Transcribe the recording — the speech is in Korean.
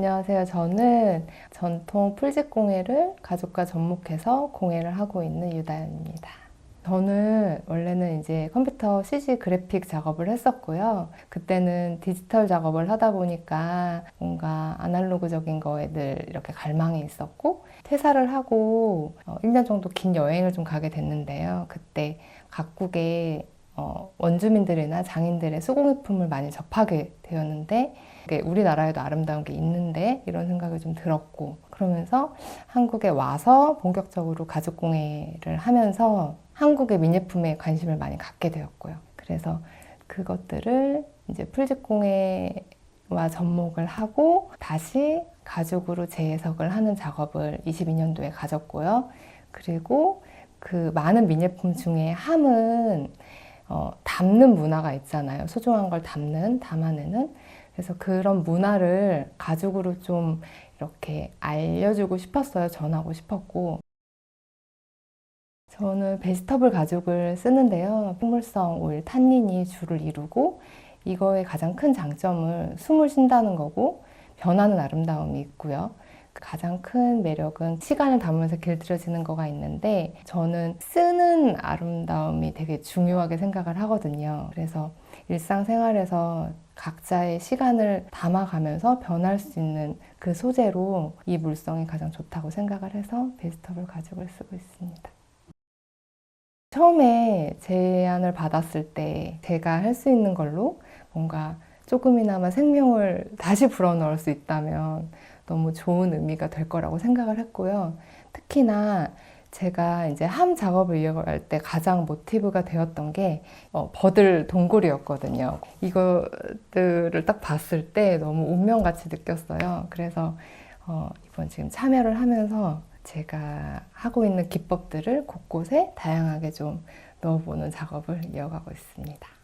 안녕하세요. 저는 전통 풀집 공예를 가족과 접목해서 공예를 하고 있는 유다연입니다. 저는 원래는 이제 컴퓨터 CG 그래픽 작업을 했었고요. 그때는 디지털 작업을 하다 보니까 뭔가 아날로그적인 거에 늘 이렇게 갈망이 있었고, 퇴사를 하고 어, 1년 정도 긴 여행을 좀 가게 됐는데요. 그때 각국의 어, 원주민들이나 장인들의 수공예품을 많이 접하게 되었는데, 우리나라에도 아름다운 게 있는데 이런 생각이 좀 들었고 그러면서 한국에 와서 본격적으로 가죽공예를 하면서 한국의 민예품에 관심을 많이 갖게 되었고요. 그래서 그것들을 이제 풀집공예와 접목을 하고 다시 가죽으로 재해석을 하는 작업을 22년도에 가졌고요. 그리고 그 많은 민예품 중에 함은 어, 담는 문화가 있잖아요. 소중한 걸 담는, 담아내는. 그래서 그런 문화를 가죽으로 좀 이렇게 알려주고 싶었어요. 전하고 싶었고. 저는 베지터블 가죽을 쓰는데요. 식물성 오일 탄닌이 주를 이루고 이거의 가장 큰 장점은 숨을 쉰다는 거고 변하는 아름다움이 있고요. 가장 큰 매력은 시간을 담으면서 길들여지는 거가 있는데 저는 쓰는 아름다움이 되게 중요하게 생각을 하거든요. 그래서 일상생활에서 각자의 시간을 담아가면서 변할 수 있는 그 소재로 이 물성이 가장 좋다고 생각을 해서 베지터블 가죽을 쓰고 있습니다. 처음에 제안을 받았을 때 제가 할 수 있는 걸로 뭔가 조금이나마 생명을 다시 불어넣을 수 있다면 너무 좋은 의미가 될 거라고 생각을 했고요. 특히나 제가 이제 함 작업을 이어갈 때 가장 모티브가 되었던 게 어, 버들 동굴이었거든요. 이것들을 딱 봤을 때 너무 운명같이 느꼈어요. 그래서 어, 이번 지금 참여를 하면서 제가 하고 있는 기법들을 곳곳에 다양하게 좀 넣어보는 작업을 이어가고 있습니다.